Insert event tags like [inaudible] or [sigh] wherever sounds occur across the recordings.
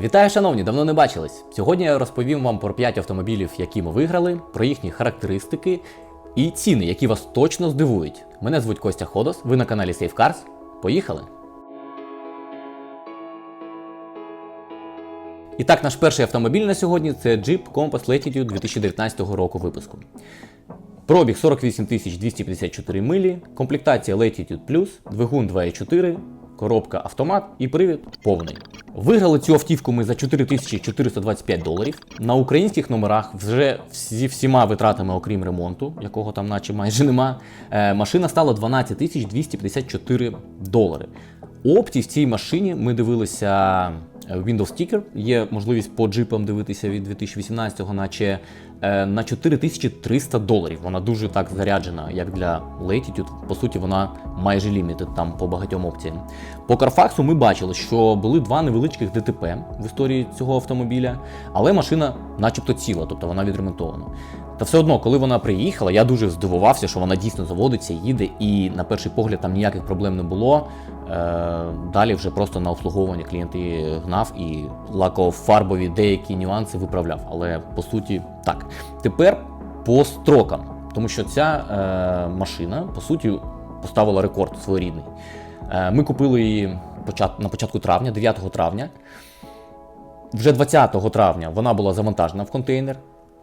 Вітаю, шановні! Давно не бачились. Сьогодні я розповім вам про 5 автомобілів, які ми виграли, про їхні характеристики і ціни, які вас точно здивують. Мене звуть Костя Ходос, ви на каналі Safe Cars. Поїхали! І так, наш перший автомобіль на сьогодні це Jeep Compass Latitude 2019 року випуску. Пробіг 48 254 милі, комплектація Latitude Plus, двигун 2.4, коробка автомат і привід повний. Виграли цю автівку ми за 4425 доларів. На українських номерах вже зі всіма витратами, окрім ремонту, якого там наче майже нема. е, Машина стала 12 254 долари. Опті в цій машині ми дивилися Windows Sticker. Є можливість по джипам дивитися від 2018-го, наче е, на 4300 доларів. Вона дуже так заряджена, як для Latitude. По суті, вона майже лімітед там по багатьом опціям. По Carfax ми бачили, що були два невеличких ДТП в історії цього автомобіля, але машина, начебто, ціла, тобто вона відремонтована. Та все одно, коли вона приїхала, я дуже здивувався, що вона дійсно заводиться, їде, і на перший погляд там ніяких проблем не було. Е, далі вже просто на обслуговування клієнти гнав і лакофарбові деякі нюанси виправляв. Але по суті, так. Тепер по строкам, тому що ця е, машина по суті поставила рекорд своєрідний. Е, ми купили її на початку травня, 9 травня. Вже 20 травня вона була завантажена в контейнер.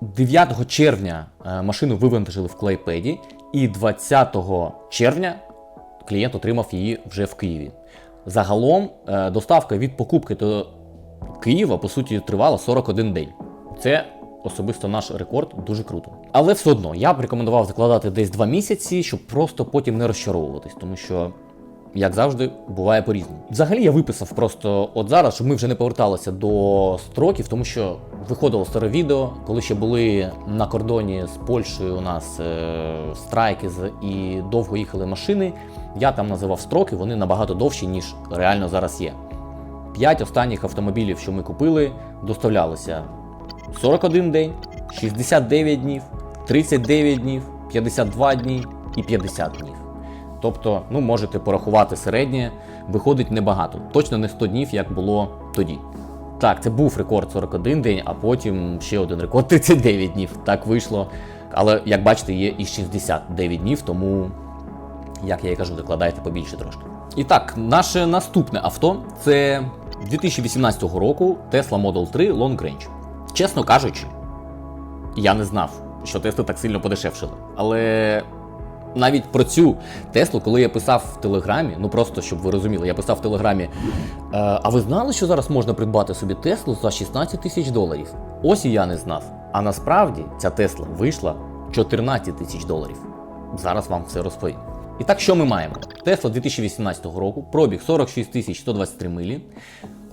9 червня е, машину вивантажили в клейпеді, і 20 червня клієнт отримав її вже в Києві. Загалом е, доставка від покупки до Києва, по суті, тривала 41 день. Це особисто наш рекорд, дуже круто. Але все одно я б рекомендував закладати десь 2 місяці, щоб просто потім не розчаровуватись, тому що. Як завжди, буває по-різному. Взагалі я виписав просто от зараз, щоб ми вже не поверталися до строків, тому що виходило старе відео, коли ще були на кордоні з Польщею у нас е, страйки і довго їхали машини. Я там називав строки, вони набагато довші, ніж реально зараз є. П'ять останніх автомобілів, що ми купили, доставлялися 41 день, 69 днів, 39 днів, 52 дні і 50 днів. Тобто, ну можете порахувати середнє, виходить небагато. Точно не 100 днів, як було тоді. Так, це був рекорд 41 день, а потім ще один рекорд [laughs] 39 днів. Так вийшло. Але як бачите, є і 69 днів, тому, як я і кажу, докладайте побільше трошки. І так, наше наступне авто це 2018 року Tesla Model 3 Long Range. Чесно кажучи, я не знав, що Тесли так сильно подешевшили. Але навіть про цю Теслу, коли я писав в Телеграмі, ну просто щоб ви розуміли, я писав в Телеграмі. «Е, а ви знали, що зараз можна придбати собі Теслу за 16 тисяч доларів? Ось і я не знав. А насправді ця Тесла вийшла 14 тисяч доларів. Зараз вам все розповім. І так, що ми маємо? Тесла 2018 року, пробіг 46 123 милі,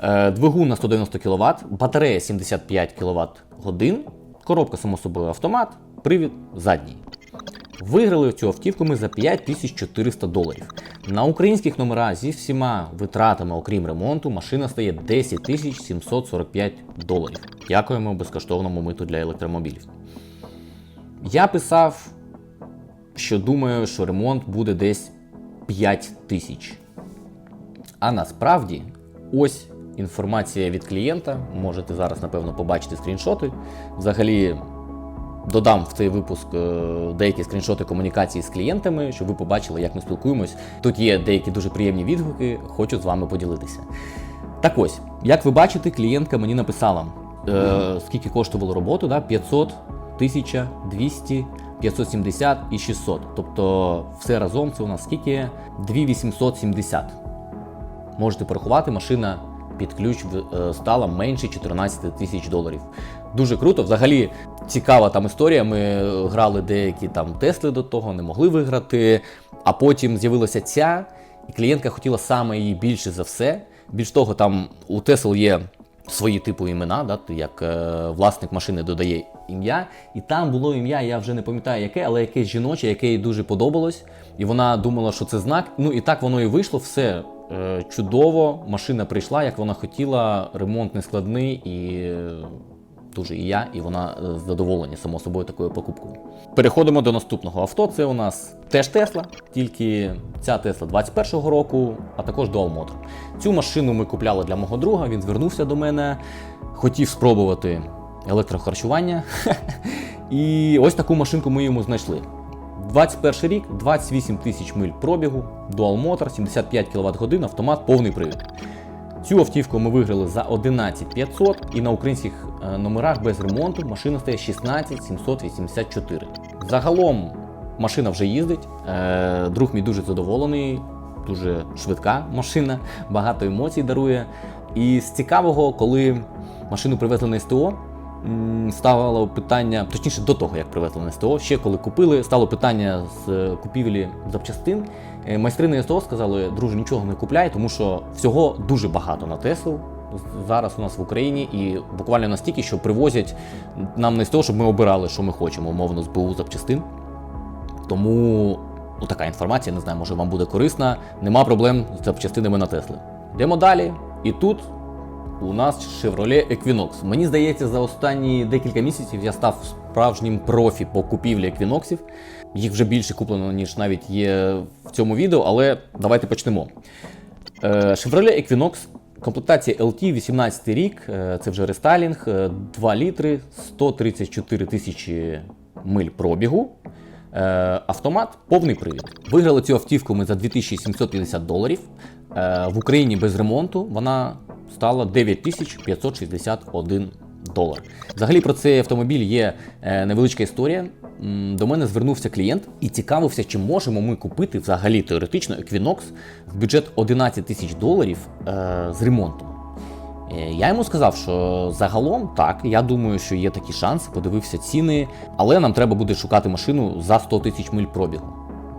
е, двигун на 190 кВт, батарея 75 кВт годин, коробка, само собою, автомат, привід задній. Виграли цю автівку ми за 5400 доларів. На українських номерах зі всіма витратами, окрім ремонту, машина стає 10 745 доларів. Дякуємо безкоштовному миту для електромобілів. Я писав, що думаю, що ремонт буде десь 5 тисяч. А насправді, ось інформація від клієнта. Можете зараз, напевно, побачити скріншоти. Взагалі, додам в цей випуск е, деякі скріншоти комунікації з клієнтами, щоб ви побачили, як ми спілкуємось. Тут є деякі дуже приємні відгуки, хочу з вами поділитися. Так ось, як ви бачите, клієнтка мені написала, е, скільки коштувало роботу, да? 500, 1000, 200, 570 і 600. Тобто все разом це у нас скільки? 2870. Можете порахувати, машина під ключ е, стала менше 14 тисяч доларів. Дуже круто. Взагалі цікава там історія. Ми е, грали деякі там Тесли до того, не могли виграти. А потім з'явилася ця, і клієнтка хотіла саме її більше за все. Більш того, там у Тесл є свої типу імена, да, як е, власник машини додає ім'я. І там було ім'я, я вже не пам'ятаю яке, але якесь жіноче, яке їй дуже подобалось. І вона думала, що це знак. Ну і так воно і вийшло. Все е, чудово. Машина прийшла, як вона хотіла, ремонт нескладний і. Дуже і я, і вона е, задоволені само собою такою покупкою. Переходимо до наступного авто. Це у нас теж Тесла, тільки ця Тесла 21-го року, а також Dual Motor. Цю машину ми купляли для мого друга. Він звернувся до мене, хотів спробувати електрохарчування. [laughs] І ось таку машинку ми йому знайшли. 21 рік, 28 тисяч миль пробігу, Dual Motor, 75 кВт годин, автомат, повний привід. Цю автівку ми виграли за 11 500 і на українських номерах без ремонту машина стає 16 784. Загалом машина вже їздить. Е, Друг мій дуже задоволений, дуже швидка машина, багато емоцій дарує. І з цікавого, коли машину привезли на СТО, ставало питання, точніше до того, як привезли на СТО, ще коли купили, стало питання з е, купівлі запчастин. Е, Майстри на СТО сказали, друже, нічого не купляй, тому що всього дуже багато на Теслу. Зараз у нас в Україні і буквально настільки, що привозять нам на СТО, щоб ми обирали, що ми хочемо, умовно, з БУ запчастин. Тому ну, така інформація, не знаю, може вам буде корисна. Нема проблем з запчастинами на Тесли. Йдемо далі. І тут у нас Chevrolet Equinox. Мені здається, за останні декілька місяців я став справжнім профі по купівлі еквіноксів. Їх вже більше куплено, ніж навіть є в цьому відео, але давайте почнемо. Е, Chevrolet Equinox, комплектація LT, 18 рік, е, це вже рестайлінг, е, 2 літри, 134 тисячі миль пробігу. Е, Автомат повний привід. Виграли цю автівку ми за 2750 доларів. Е, В Україні без ремонту вона стала 9561 долар. Взагалі про цей автомобіль є е, невеличка історія. До мене звернувся клієнт і цікавився, чи можемо ми купити взагалі теоретично Equinox в бюджет 11 тисяч доларів е, з ремонтом. Е, Я йому сказав, що загалом так, я думаю, що є такі шанси, подивився ціни, але нам треба буде шукати машину за 100 тисяч миль пробігу.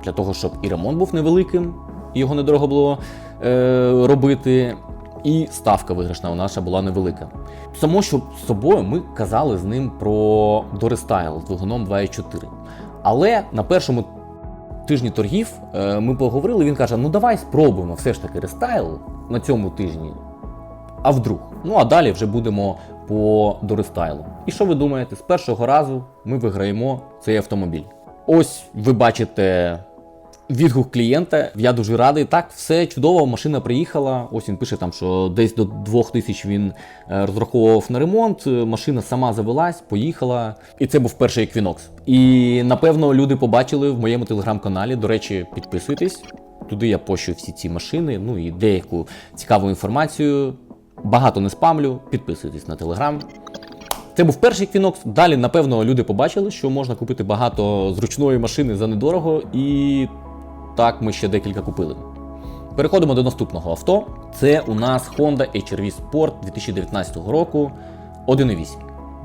Для того, щоб і ремонт був невеликим, і його недорого було е, робити, і ставка виграшна у наша була невелика. Само, що з собою ми казали з ним про Дорестайл з двигуном 2.4. Але на першому тижні торгів е, ми поговорили, він каже: ну давай спробуємо все ж таки рестайл на цьому тижні а вдруг. Ну а далі вже будемо по дорестайлу. І що ви думаєте? З першого разу ми виграємо цей автомобіль. Ось ви бачите відгук клієнта. Я дуже радий. Так, все чудово, машина приїхала. Ось він пише там, що десь до 2000 він е, розраховував на ремонт. Машина сама завелась, поїхала. І це був перший Equinox. І напевно люди побачили в моєму телеграм-каналі. До речі, підписуйтесь. Туди я пощу всі ці машини, ну і деяку цікаву інформацію. Багато не спамлю, підписуйтесь на телеграм. Це був перший Equinox. Далі, напевно, люди побачили, що можна купити багато зручної машини за недорого, і так ми ще декілька купили. Переходимо до наступного авто. Це у нас Honda HR-V Sport 2019 року 1.8.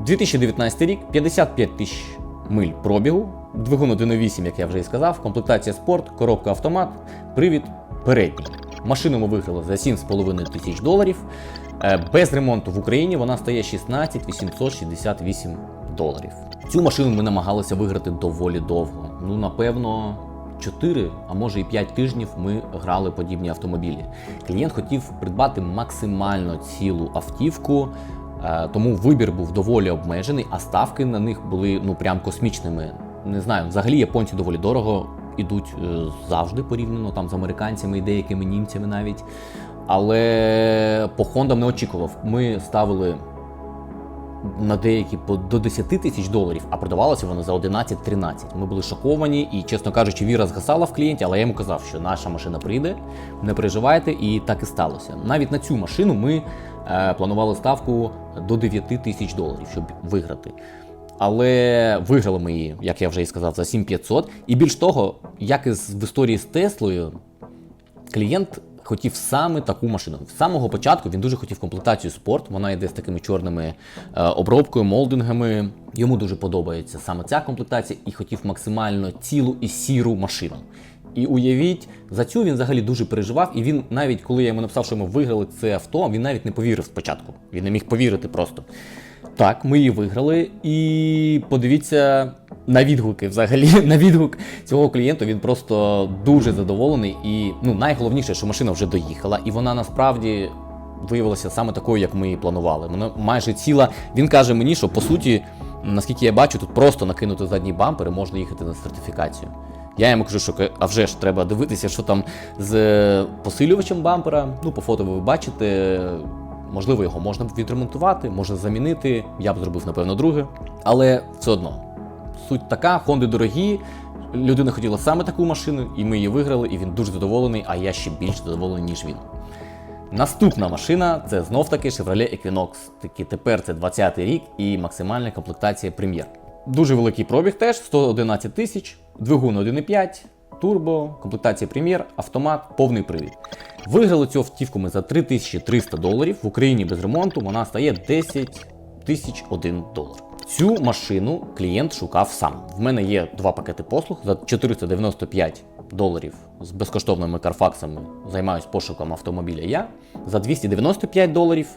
2019 рік, 55 тисяч миль пробігу, двигун 1.8, як я вже і сказав, комплектація спорт, коробка автомат, привід передній. Машину ми виграли за 7,5 тисяч доларів. Е, Без ремонту в Україні вона стає 16 868 доларів. Цю машину ми намагалися виграти доволі довго. Ну, напевно, 4, а може і 5 тижнів ми грали подібні автомобілі. Клієнт хотів придбати максимально цілу автівку, е, тому вибір був доволі обмежений, а ставки на них були ну прям космічними. Не знаю, взагалі японці доволі дорого ідуть е, завжди порівняно там з американцями і деякими німцями навіть. Але по Хондам не очікував. Ми ставили на деякі по до 10 тисяч доларів, а продавалося воно за 11-13. Ми були шоковані і, чесно кажучи, віра згасала в клієнті, але я йому казав, що наша машина прийде, не переживайте, і так і сталося. Навіть на цю машину ми е, планували ставку до 9 тисяч доларів, щоб виграти. Але виграли ми її, як я вже і сказав, за 7500. І більш того, як і в історії з Теслою, клієнт хотів саме таку машину. З самого початку він дуже хотів комплектацію спорт. Вона йде з такими чорними е, обробкою, молдингами. Йому дуже подобається саме ця комплектація і хотів максимально цілу і сіру машину. І уявіть, за цю він взагалі дуже переживав. І він навіть коли я йому написав, що ми виграли це авто, він навіть не повірив спочатку. Він не міг повірити просто. Так, ми її виграли, і подивіться на відгуки. Взагалі, [laughs] на відгук цього клієнта він просто дуже задоволений. І ну найголовніше, що машина вже доїхала, і вона насправді виявилася саме такою, як ми і планували. Вона майже ціла. Він каже мені, що по суті, наскільки я бачу, тут просто накинути задній бампер і можна їхати на сертифікацію. Я йому кажу, що а вже ж треба дивитися, що там з е, посилювачем бампера. Ну, по фото ви бачите. Можливо, його можна б відремонтувати, можна замінити. Я б зробив, напевно, друге. Але все одно. Суть така, Хонди дорогі. Людина хотіла саме таку машину, і ми її виграли, і він дуже задоволений, а я ще більш задоволений, ніж він. Наступна машина це знов таки Chevrolet Equinox. Таки тепер це 20 рік і максимальна комплектація прем'єр. Дуже великий пробіг теж 111 тисяч, двигун 1,5, турбо, комплектація прем'єр, автомат, повний привід. Виграли цю автівку ми за 3300 доларів. В Україні без ремонту вона стає 10 тисяч 1 долар. Цю машину клієнт шукав сам. В мене є два пакети послуг за 495 доларів з безкоштовними карфаксами. Займаюсь пошуком автомобіля я. За 295 доларів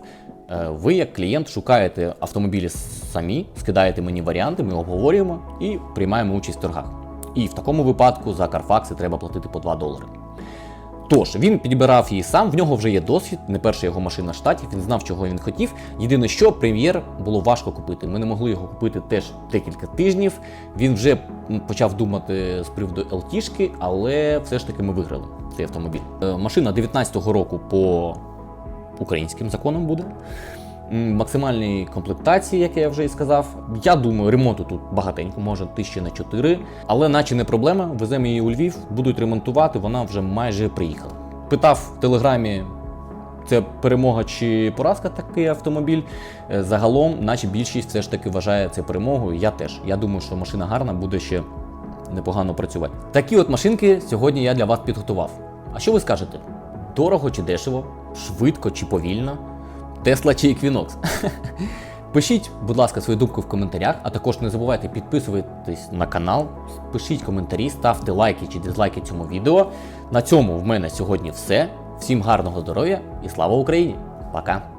е, ви, як клієнт, шукаєте автомобілі самі, скидаєте мені варіанти, ми обговорюємо і приймаємо участь в торгах. І в такому випадку за карфакси треба платити по 2 долари. Тож він підбирав її сам, в нього вже є досвід, не перша його машина в штаті, він знав, чого він хотів. Єдине, що прем'єр було важко купити. Ми не могли його купити теж декілька тижнів. Він вже почав думати з приводу ЛТшки, але все ж таки ми виграли цей автомобіль. Е, Машина 19-го року по українським законам буде. Максимальній комплектації, як я вже і сказав. Я думаю, ремонту тут багатенько, може тисячі на 4, але наче не проблема. Веземо її у Львів, будуть ремонтувати, вона вже майже приїхала. Питав в телеграмі, це перемога чи поразка такий автомобіль. Е, Загалом, наче більшість все ж таки вважає це перемогою. Я теж. Я думаю, що машина гарна буде ще непогано працювати. Такі от машинки сьогодні я для вас підготував. А що ви скажете? Дорого чи дешево? Швидко чи повільно? Тесла чи Equinox? [laughs] Пишіть, будь ласка, свою думку в коментарях, а також не забувайте підписуватись на канал, пишіть коментарі, ставте лайки чи дизлайки цьому відео. На цьому в мене сьогодні все. Всім гарного здоров'я і слава Україні! Пока!